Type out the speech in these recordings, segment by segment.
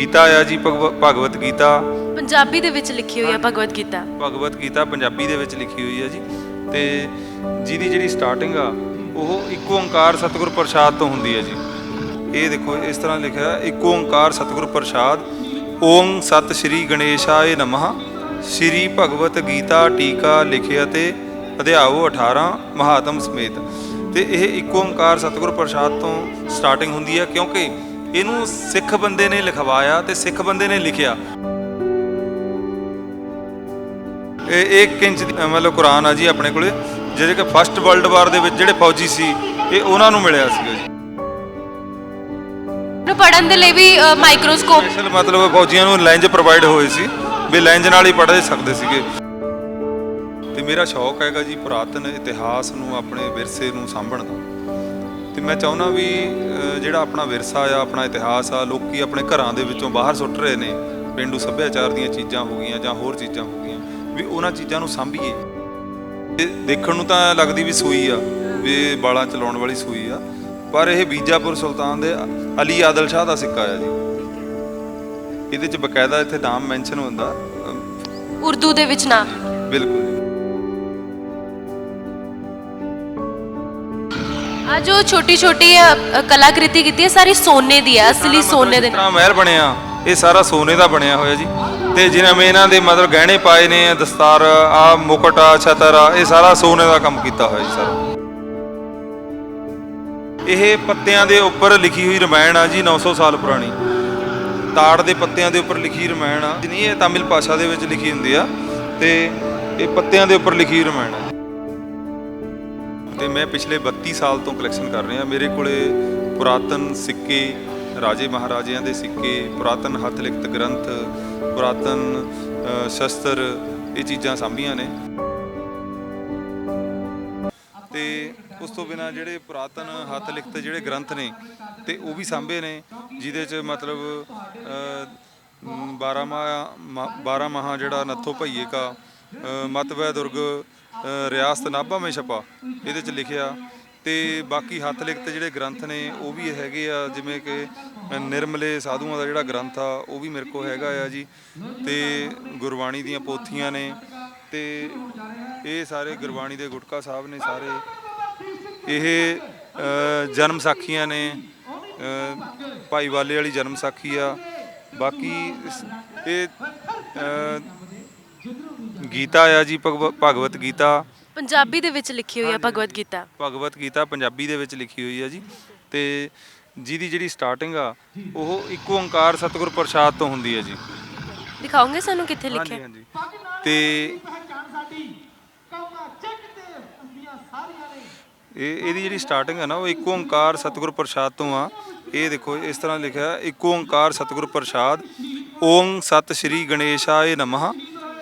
ਗੀਤਾ ਆ ਜੀ ਭਗਵ- ਭਗਵਤ ਗੀਤਾ। ਪੰਜਾਬੀ ਦੇ ਵਿੱਚ ਲਿਖੀ ਹੋਈ ਹੈ ਭਗਵਦ ਗੀਤਾ। ਭਗਵਤ ਗੀਤਾ ਪੰਜਾਬੀ ਦੇ ਵਿੱਚ ਲਿਖੀ ਹੋਈ ਹੈ ਜੀ। ਤੇ ਜਿਹਦੀ ਜਿਹੜੀ ਸਟਾਰਟਿੰਗ ਆ ਉਹ ਇੱਕ ਓੰਕਾਰ ਸਤਿਗੁਰ ਪ੍ਰਸਾਦ ਤੋਂ ਹੁੰਦੀ ਹੈ ਜੀ। ਇਹ ਦੇਖੋ ਇਸ ਤਰ੍ਹਾਂ ਲਿਖਿਆ ਇੱਕ ਓੰਕਾਰ ਸਤਿਗੁਰ ਪ੍ਰਸਾਦ। ਓਮ ਸਤ ਸ਼੍ਰੀ ਗਣੇਸ਼ਾਏ ਨਮః। ਸ਼੍ਰੀ ਭਗਵਤ ਗੀਤਾ ਟੀਕਾ ਲਿਖਿਆ ਤੇ ਅਧਿਆਵੋ 18 ਮਹਾਤਮ ਸਮੇਤ। ਤੇ ਇਹ ਇੱਕ ਓੰਕਾਰ ਸਤਿਗੁਰ ਪ੍ਰਸਾਦ ਤੋਂ ਸਟਾਰਟਿੰਗ ਹੁੰਦੀ ਹੈ ਕਿਉਂਕਿ ਇਹਨੂੰ ਸਿੱਖ ਬੰਦੇ ਨੇ ਲਿਖਵਾਇਆ ਤੇ ਸਿੱਖ ਬੰਦੇ ਨੇ ਲਿਖਿਆ। ਇਹ 1 ਇੰਚ ਦੀ, ਮਤਲਬ ਕੁਰਾਨ ਆ ਜੀ ਆਪਣੇ ਕੋਲੇ ਜਿਹੜੇ ਕਿ ਫਸਟ ਵਰਲਡ ਵਾਰ ਦੇ ਵਿੱਚ ਜਿਹੜੇ ਫੌਜੀ ਸੀ ਇਹ ਉਹਨਾਂ ਨੂੰ ਮਿਲਿਆ ਸੀਗਾ ਜੀ। ਨੂੰ ਪੜਨ ਦੇ ਲਈ ਵੀ ਮਾਈਕਰੋਸਕੋਪ ਸਪੈਸ਼ਲ ਮਤਲਬ ਫੌਜੀਆਂ ਨੂੰ ਲੈਂਜ ਪ੍ਰੋਵਾਈਡ ਹੋਏ ਸੀ ਵੀ ਲੈਂਜ ਨਾਲ ਹੀ ਪੜ੍ਹ ਸਕਦੇ ਸੀਗੇ। ਤੇ ਮੇਰਾ ਸ਼ੌਕ ਹੈਗਾ ਜੀ ਪੁਰਾਤਨ ਇਤਿਹਾਸ ਨੂੰ ਆਪਣੇ ਵਿਰਸੇ ਨੂੰ ਸਾਂਭਣ ਦਾ। ਤੇ ਮੈਂ ਚਾਹੁੰਦਾ ਵੀ ਜਿਹੜਾ ਆਪਣਾ ਵਿਰਸਾ ਆ ਆਪਣਾ ਇਤਿਹਾਸ ਆ ਲੋਕੀ ਆਪਣੇ ਘਰਾਂ ਦੇ ਵਿੱਚੋਂ ਬਾਹਰ ਸੁੱਟ ਰਹੇ ਨੇ ਪਿੰਡੂ ਸੱਭਿਆਚਾਰ ਦੀਆਂ ਚੀਜ਼ਾਂ ਹੋ ਗਈਆਂ ਜਾਂ ਹੋਰ ਚੀਜ਼ਾਂ ਹੋ ਗਈਆਂ ਵੀ ਉਹਨਾਂ ਚੀਜ਼ਾਂ ਨੂੰ ਸਾਂਭੀਏ। ਇਹ ਦੇਖਣ ਨੂੰ ਤਾਂ ਲੱਗਦੀ ਵੀ ਸੂਈ ਆ ਵੀ ਬਾਲਾਂ ਚਲਾਉਣ ਵਾਲੀ ਸੂਈ ਆ ਪਰ ਇਹ ਬੀਜਾਪੁਰ ਸੁਲਤਾਨ ਦੇ ਅਲੀ ਆਦਲ ਸ਼ਾਹ ਦਾ ਸਿੱਕਾ ਆ ਜੀ। ਇਹਦੇ ਚ ਬਕਾਇਦਾ ਇੱਥੇ ਨਾਮ ਮੈਂਸ਼ਨ ਹੁੰਦਾ। ਉਰਦੂ ਦੇ ਵਿੱਚ ਨਾਮ ਬਿਲਕੁਲ ਆ ਜੋ ਛੋਟੀ ਛੋਟੀ ਕਲਾਕ੍ਰਿਤੀ ਕੀਤੀ ਹੈ ਸਾਰੀ ਸੋਨੇ ਦੀ ਹੈ ਅਸਲੀ ਸੋਨੇ ਦੇ। ਤਰ੍ਹਾਂ ਮਹਿਲ ਬਣਿਆ ਇਹ ਸਾਰਾ ਸੋਨੇ ਦਾ ਬਣਿਆ ਹੋਇਆ ਜੀ। ਤੇ ਜਿਵੇਂ ਮੈਂ ਇਹਨਾਂ ਦੇ ਮਤਲਬ ਗਹਿਣੇ ਪਾਏ ਨੇ ਦਸਤਾਰ ਆ ਮੁਕਟ ਆ ਛਤਰ ਆ ਇਹ ਸਾਰਾ ਸੋਨੇ ਦਾ ਕੰਮ ਕੀਤਾ ਹੋਇਆ ਜੀ ਸਾਰਾ। ਇਹ ਪੱਤਿਆਂ ਦੇ ਉੱਪਰ ਲਿਖੀ ਹੋਈ ਰਮਾਇਣ ਆ ਜੀ 900 ਸਾਲ ਪੁਰਾਣੀ। ਤਾੜ ਦੇ ਪੱਤਿਆਂ ਦੇ ਉੱਪਰ ਲਿਖੀ ਰਮਾਇਣ ਆ। ਨਹੀਂ ਇਹ ਤਾਮਿਲ ਭਾਸ਼ਾ ਦੇ ਵਿੱਚ ਲਿਖੀ ਹੁੰਦੀ ਆ ਤੇ ਇਹ ਪੱਤਿਆਂ ਦੇ ਉੱਪਰ ਲਿਖੀ ਰਮਾਇਣ ਆ। ਤੇ ਮੈਂ ਪਿਛਲੇ 32 ਸਾਲ ਤੋਂ ਕਲੈਕਸ਼ਨ ਕਰ ਰਿਹਾ। ਮੇਰੇ ਕੋਲੇ ਪੁਰਾਤਨ ਸਿੱਕੇ ਰਾਜੇ ਮਹਾਰਾਜਿਆਂ ਦੇ ਸਿੱਕੇ ਪੁਰਾਤਨ ਹੱਥ ਲਿਖਤ ਗ੍ਰੰਥ ਪੁਰਾਤਨ ਸ਼ਸਤਰ ਇਹ ਚੀਜ਼ਾਂ ਸਾਂਭੀਆਂ ਨੇ। ਤੇ ਉਸ ਤੋਂ ਬਿਨਾ ਜਿਹੜੇ ਪੁਰਾਤਨ ਹੱਥ ਲਿਖਤ ਜਿਹੜੇ ਗ੍ਰੰਥ ਨੇ ਤੇ ਉਹ ਵੀ ਸਾਂਭੇ ਨੇ ਜਿਹਦੇ ਚ ਮਤਲਬ ਅ, ਮ, 12 ਮਾ 12 ਮਹਾ ਜਿਹੜਾ ਨੱਥੋ ਭਈਏ ਕਾ ਅ, ਮਤਵੈ ਦੁਰਗ ਰਿਆਸਤ ਨਾਭਾ ਮੇ ਛਪਾ। ਇਹਦੇ ਚ ਲਿਖਿਆ ਤੇ ਬਾਕੀ ਹੱਥ ਲਿਖਤ ਜਿਹੜੇ ਗ੍ਰੰਥ ਨੇ ਉਹ ਵੀ ਹੈਗੇ ਆ ਜਿਵੇਂ ਕਿ ਨਿਰਮਲੇ ਸਾਧੂਆਂ ਦਾ ਜਿਹੜਾ ਗ੍ਰੰਥ ਆ ਉਹ ਵੀ ਮੇਰੇ ਕੋਲ ਹੈਗਾ ਆ ਜੀ। ਤੇ ਗੁਰਬਾਣੀ ਦੀਆਂ ਪੋਥੀਆਂ ਨੇ ਤੇ ਇਹ ਸਾਰੇ ਗੁਰਬਾਣੀ ਦੇ ਗੁਟਕਾ ਸਾਹਿਬ ਨੇ ਸਾਰੇ। ਇਹ ਜਨਮ ਸਾਖੀਆਂ ਨੇ ਅ, ਭਾਈ ਵਾਲੇ ਵਾਲੀ ਜਨਮ ਸਾਖੀ ਆ। ਬਾਕੀ ਇਹ ਗੀਤਾ ਆ ਜੀ ਭਗਵ- ਭਗਵਤ ਗੀਤਾ। ਪੰਜਾਬੀ ਦੇ ਵਿੱਚ ਲਿਖੀ ਹੋਈ ਹੈ ਭਗਵਦ ਗੀਤਾ। ਭਗਵਤ ਗੀਤਾ ਪੰਜਾਬੀ ਦੇ ਵਿੱਚ ਲਿਖੀ ਹੋਈ ਆ ਜੀ। ਤੇ ਜਿਹਦੀ ਜਿਹੜੀ ਸਟਾਰਟਿੰਗ ਆ ਉਹ ਇੱਕ ਓੰਕਾਰ ਸਤਿਗੁਰ ਪ੍ਰਸਾਦ ਤੋਂ ਹੁੰਦੀ ਹੈ ਜੀ। ਦਿਖਾਓਗੇ ਸਾਨੂੰ ਕਿੱਥੇ ਲਿਖਿਆ? ਹਾਂਜੀ। ਹਾਂਜੀ ਤੇ ਇਹ ਇਹਦੀ ਜਿਹੜੀ ਸਟਾਰਟਿੰਗ ਹੈ ਨਾ ਉਹ ਇੱਕ ਓੰਕਾਰ ਸਤਿਗੁਰ ਪ੍ਰਸਾਦ ਤੋਂ ਆ। ਇਹ ਦੇਖੋ ਇਸ ਤਰ੍ਹਾਂ ਲਿਖਿਆ ਇੱਕ ਓੰਕਾਰ ਸਤਿਗੁਰ ਪ੍ਰਸਾਦ। ਓਮ ਸਤ ਸ਼੍ਰੀ ਗਣੇਸ਼ਾਏ ਨਮః।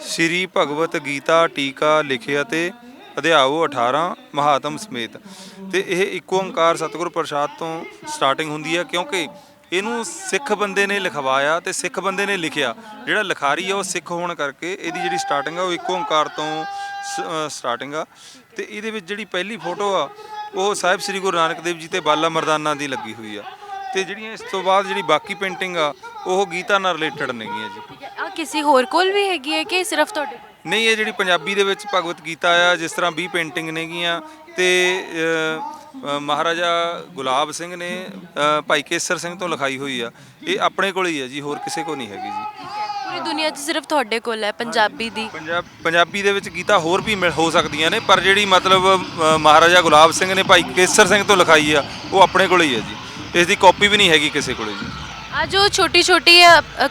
ਸ਼੍ਰੀ ਭਗਵਤ ਗੀਤਾ ਟੀਕਾ ਲਿਖਿਆ ਤੇ ਅਧਿਆਓ 18 ਮਹਾਤਮ ਸਮੇਤ। ਤੇ ਇਹ ਇੱਕ ਓੰਕਾਰ ਸਤਿਗੁਰ ਪ੍ਰਸਾਦ ਤੋਂ ਸਟਾਰਟਿੰਗ ਹੁੰਦੀ ਹੈ ਕਿਉਂਕਿ ਇਹਨੂੰ ਸਿੱਖ ਬੰਦੇ ਨੇ ਲਿਖਵਾਇਆ ਤੇ ਸਿੱਖ ਬੰਦੇ ਨੇ ਲਿਖਿਆ। ਜਿਹੜਾ ਲਿਖਾਰੀ ਆ, ਉਹ ਸਿੱਖ ਹੋਣ ਕਰਕੇ ਇਹਦੀ ਜਿਹੜੀ ਸਟਾਰਟਿੰਗ ਆ, ਉਹ ਇੱਕ ਓੰਕਾਰ ਤੋਂ ਸਟਾਰਟਿੰਗ ਆ। ਤੇ ਇਹਦੇ ਵਿੱਚ ਜਿਹੜੀ ਪਹਿਲੀ ਫੋਟੋ ਆ, ਉਹ ਸਾਹਿਬ ਸ੍ਰੀ ਗੁਰੂ ਨਾਨਕ ਦੇਵ ਜੀ ਤੇ ਬਾਲਾ ਮਰਦਾਨਾ ਦੀ ਲੱਗੀ ਹੋਈ ਆ। ਤੇ ਜਿਹੜੀਆਂ ਇਸ ਤੋਂ ਬਾਅਦ ਜਿਹੜੀ ਬਾਕੀ ਪੇਂਟਿੰਗ ਆ ਉਹ ਗੀਤਾ ਨਾਲ ਰਿਲੇਟਡ ਨੇਗੀਆਂ ਜੀ। ਆ ਕਿਸੇ ਹੋਰ ਕੋਲ ਵੀ ਹੈਗੀ ਹੈ ਕਿ ਸਿਰਫ ਤੁਹਾਡੇ ਕੋਲ? ਨਹੀਂ ਇਹ ਜਿਹੜੀ ਪੰਜਾਬੀ ਦੇ ਵਿੱਚ ਭਗਵਤ ਗੀਤਾ ਆ ਜਿਸ ਤਰ੍ਹਾਂ 20 ਪੇਂਟਿੰਗ ਨੇਗੀਆਂ ਤੇ ਅ, ਅ, ਮਹਾਰਾਜਾ ਗੁਲਾਬ ਸਿੰਘ ਨੇ ਅ, ਭਾਈ ਕੇਸਰ ਸਿੰਘ ਤੋਂ ਲਿਖਾਈ ਹੋਈ ਆ। ਇਹ ਆਪਣੇ ਕੋਲ ਹੀ ਆ ਜੀ ਹੋਰ ਕਿਸੇ ਕੋਲ ਨਹੀਂ ਹੈਗੀ ਜੀ। ਪੂਰੀ ਦੁਨੀਆ 'ਚ ਸਿਰਫ ਤੁਹਾਡੇ ਕੋਲ ਹੈ ਪੰਜਾਬੀ ਦੀ। ਪੰਜਾਬ ਪੰਜਾਬੀ ਦੇ ਵਿੱਚ ਗੀਤਾ ਹੋਰ ਵੀ ਮਿਲ- ਹੋ ਸਕਦੀਆਂ ਨੇ ਪਰ ਜਿਹੜੀ ਮਤਲਬ ਅ, ਮਹਾਰਾਜਾ ਗੁਲਾਬ ਸਿੰਘ ਨੇ ਭਾਈ ਕੇਸਰ ਸਿੰਘ ਤੋਂ ਲਿਖਾਈ ਆ ਉਹ ਆਪਣੇ ਕੋਲ ਹੀ ਹੈ ਜੀ। ਇਸ ਦੀ ਕਾਪੀ ਵੀ ਨਹੀਂ ਹੈਗੀ ਕਿਸੇ ਕੋਲੇ ਜੀ। ਆ ਜੋ ਛੋਟੀ ਛੋਟੀ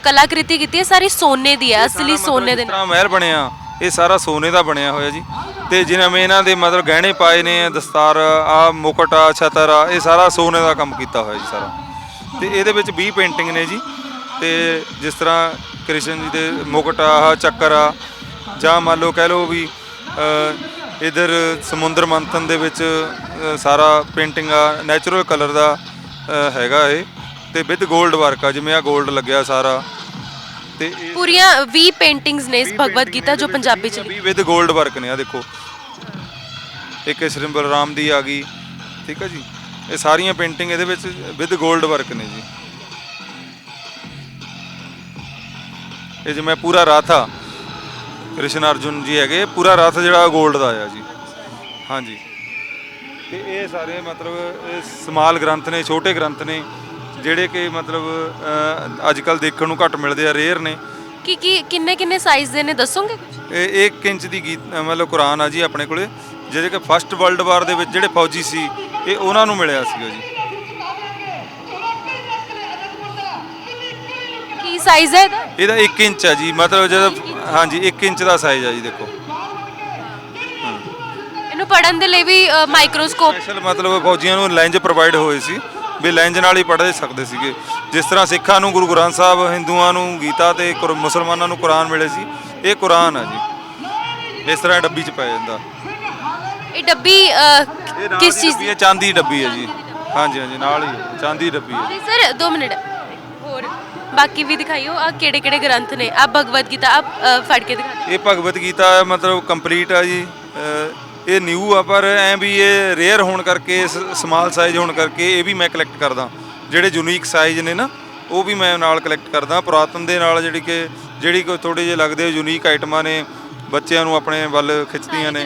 ਕਲਾਕ੍ਰਿਤੀ ਕੀਤੀ ਹੈ ਸਾਰੀ ਸੋਨੇ ਦੀ ਹੈ ਅਸਲੀ ਸੋਨੇ ਦੇ ਤਰ੍ਹਾਂ ਮਹਿਲ ਬਣਿਆ ਇਹ ਸਾਰਾ ਸੋਨੇ ਦਾ ਬਣਿਆ ਹੋਇਆ ਜੀ। ਤੇ ਮੈਂ ਇਹਨਾਂ ਦੇ ਮਤਲਬ ਗਹਿਣੇ ਪਾਏ ਨੇ ਦਸਤਾਰ ਆ ਮੁਕਟ ਆ ਛਤਰ ਆ ਇਹ ਸਾਰਾ ਸੋਨੇ ਦਾ ਕੰਮ ਕੀਤਾ ਹੋਇਆ ਜੀ ਸਾਰਾ। ਤੇ ਇਹਦੇ ਵਿੱਚ 20 ਪੇਂਟਿੰਗ ਨੇ ਜੀ। ਤੇ ਜਿਸ ਤਰ੍ਹਾਂ ਕ੍ਰਿਸ਼ਨ ਜੀ ਦੇ ਮੁਕਟ ਆ ਚੱਕਰ ਆ ਜਾਂ ਮੰਨ ਲਓ ਕਹਿ ਲਓ ਵੀ ਇਧਰ ਸਮੁੰਦਰ ਮੰਥਨ ਦੇ ਵਿੱਚ ਸਾਰਾ ਪੇਂਟਿੰਗ ਆ ਨੈਚੁਰਲ ਕਲਰ ਦਾ ਹੈਗਾ ਏ ਤੇ ਵਿਦ ਗੋਲਡ ਵਰਕ ਆ ਜਿਵੇਂ ਆ 골ਡ ਲੱਗਿਆ ਸਾਰਾ। ਤੇ ਪੂਰੀਆਂ 20 ਪੇਂਟਿੰਗਸ ਨੇ ਇਸ ਭਗਵਦ ਗੀਤਾ ਜੋ ਪੰਜਾਬੀ ਚ ਵੀ ਵਿਦ 골ਡ ਵਰਕ ਨੇ ਆ ਦੇਖੋ। ਇੱਕ ਸ਼੍ਰੀ ਬਲਰਾਮ ਦੀ ਆ ਗਈ ਠੀਕ ਆ ਜੀ? ਇਹ ਸਾਰੀਆਂ ਪੇਂਟਿੰਗ ਇਹਦੇ ਵਿੱਚ ਵਿਦ ਗੋਲਡ ਵਰਕ ਨੇ ਜੀ। ਇਹ ਜਿਵੇਂ ਪੂਰਾ ਰਾਥਾ ਕ੍ਰਿਸ਼ਨ ਅਰਜੁਨ ਜੀ ਹੈਗੇ ਪੂਰਾ ਰਥ ਜਿਹੜਾ ਗੋਲਡ ਦਾ ਆ ਜੀ। ਹਾਂਜੀ। ਤੇ ਇਹ ਸਾਰੇ ਮਤਲਬ ਇਹ ਸਮਾਲ ਗ੍ਰੰਥ ਨੇ ਛੋਟੇ ਗ੍ਰੰਥ ਨੇ ਜਿਹੜੇ ਕਿ ਮਤਲਬ ਅੱਜ ਕੱਲ ਦੇਖਣ ਨੂੰ ਘੱਟ ਮਿਲਦੇ ਆ ਰੇਅਰ ਨੇ। ਕੀ ਕੀ ਕਿੰਨੇ ਕਿੰਨੇ ਸਾਈਜ਼ ਦੇ ਨੇ ਦੱਸੋਗੇ ਇਹ 1 ਇੰਚ ਦੀ ਗੀਤ ਮਤਲਬ ਕੁਰਾਨ ਆ ਜੀ ਆਪਣੇ ਕੋਲੇ ਜਿਹੜੇ ਕਿ ਫਸਟ ਵਰਲਡ ਵਾਰ ਦੇ ਵਿੱਚ ਜਿਹੜੇ ਫੌਜੀ ਸੀ ਇਹ ਉਹਨਾਂ ਨੂੰ ਮਿਲਿਆ ਸੀਗਾ ਜੀ। ਕੀ ਸਾਈਜ਼ ਹੈ ਇਹਦਾ? ਇਹਦਾ 1 ਇੰਚ ਆ ਜੀ ਮਤਲਬ ਜਦੋਂ ਹਾਂਜੀ 1 ਇੰਚ ਦਾ ਸਾਈਜ਼ ਆ ਜੀ ਦੇਖੋ। ਪੜਨ ਦੇ ਲਈ ਵੀ ਮਾਈਕਰੋਸਕੋਪ ਸਪੈਸ਼ਲ ਮਤਲਬ ਫੌਜੀਆਂ ਨੂੰ ਲੈਂਜ ਪ੍ਰੋਵਾਈਡ ਹੋਏ ਸੀ ਵੀ ਲੈਂਜ ਨਾਲ ਹੀ ਪੜ੍ਹ ਸਕਦੇ ਸੀਗੇ। ਜਿਸ ਤਰ੍ਹਾਂ ਸਿੱਖਾਂ ਨੂੰ ਗੁਰੂ ਗ੍ਰੰਥ ਸਾਹਿਬ ਹਿੰਦੂਆਂ ਨੂੰ ਗੀਤਾ ਤੇ ਕੁਰ- ਮੁਸਲਮਾਨਾਂ ਨੂੰ ਕੁਰਾਨ ਮਿਲੇ ਸੀ ਇਹ ਕੁਰਾਨ ਆ ਜੀ। ਇਸ ਤਰ੍ਹਾਂ ਡੱਬੀ 'ਚ ਪੈ ਜਾਂਦਾ। ਇਹ ਡੱਬੀ ਕਿਸ ਚੀਜ਼ ਦੀ ਦੀ ਹੈ ਚਾਂਦੀ ਦੀ ਡੱਬੀ ਹੈ ਜੀ। ਹਾਂਜੀ ਹਾਂਜੀ ਨਾਲ ਹੀ ਹੈ, ਚਾਂਦੀ ਦੀ ਡੱਬੀ ਹੈ। Sir 2 minute. ਹੋਰ ਬਾਕੀ ਵੀ ਦਿਖਾਈਓ ਆ ਕਿਹੜੇ ਕਿਹੜੇ ਗ੍ਰੰਥ ਨੇ? ਆ ਭਗਵਦ ਗੀਤਾ ਆ ਫੜ ਕੇ ਦਿਖਾ ਦਿਓ। ਇਹ ਭਗਵਤ ਗੀਤਾ ਮਤਲਬ ਕੰਪਲੀਟ ਆ ਜੀ ਅਹ ਇਹ ਨਿਊ ਆ ਪਰ ਐ ਵੀ ਇਹ ਰੇਅਰ ਹੋਣ ਕਰਕੇ ਸਮਾਲ ਸਾਈਜ਼ ਹੋਣ ਕਰਕੇ ਇਹ ਵੀ ਮੈਂ ਕਲੈਕਟ ਕਰਦਾ। ਜਿਹੜੇ ਯੂਨੀਕ ਸਾਈਜ਼ ਨੇ ਨਾ ਉਹ ਵੀ ਮੈਂ ਨਾਲ ਕਲੈਕਟ ਕਰਦਾ। ਪੁਰਾਤਨ ਦੇ ਨਾਲ ਜਿਹੜੀ ਕਿ ਜਿਹੜੀ ਕੋਈ ਥੋੜੇ ਜਿਹੇ ਲੱਗਦੇ ਯੂਨੀਕ ਆਈਟਮਾਂ ਨੇ ਬੱਚਿਆਂ ਨੂੰ ਆਪਣੇ ਵੱਲ ਖਿੱਚਦੀਆਂ ਨੇ।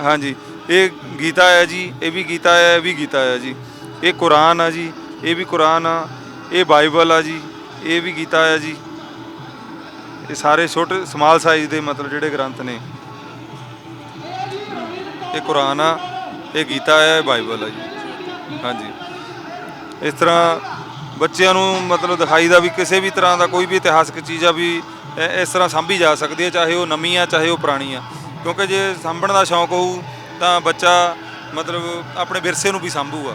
ਹਾਂਜੀ ਇਹ ਗੀਤਾ ਹੈ ਜੀ ਇਹ ਵੀ ਗੀਤਾ ਹੈ ਇਹ ਵੀ ਗੀਤਾ ਹੈ ਜੀ। ਇਹ ਕੁਰਾਨ ਆ ਜੀ ਇਹ ਵੀ ਕੁਰਾਨ ਆ ਇਹ ਬਾਈਬਲ ਆ ਜੀ ਇਹ ਵੀ ਗੀਤਾ ਹੈ ਜੀ। ਇਹ ਸਾਰੇ ਛੋਟੇ ਸਮਾਲ ਸਾਈਜ਼ ਦੇ ਮਤਲਬ ਜਿਹੜੇ ਗ੍ਰੰਥ ਨੇ। ਇਹ ਕੁਰਾਨ ਆ, ਇਹ ਗੀਤਾ ਹੈ ਇਹ ਬਾਈਬਲ ਆ ਜੀ। ਹਾਂਜੀ। ਇਸ ਤਰ੍ਹਾਂ ਬੱਚਿਆਂ ਨੂੰ ਮਤਲਬ ਦਿਖਾਈ ਦਾ ਵੀ ਕਿਸੇ ਵੀ ਤਰ੍ਹਾਂ ਦਾ ਕੋਈ ਵੀ ਇਤਿਹਾਸਕ ਚੀਜ਼ ਆ ਵੀ ਇਸ ਤਰ੍ਹਾਂ ਸਾਂਭੀ ਜਾ ਸਕਦੀ ਹੈ ਚਾਹੇ ਉਹ ਨਵੀਂ ਆ, ਚਾਹੇ ਉਹ ਪੁਰਾਣੀ ਆ। ਕਿਉਂਕਿ ਜੇ ਸਾਂਭਣ ਦਾ ਸ਼ੌਂਕ ਹੋਊ ਤਾਂ ਬੱਚਾ ਮਤਲਬ ਆਪਣੇ ਵਿਰਸੇ ਨੂੰ ਵੀ ਸਾਂਭੂਗਾ।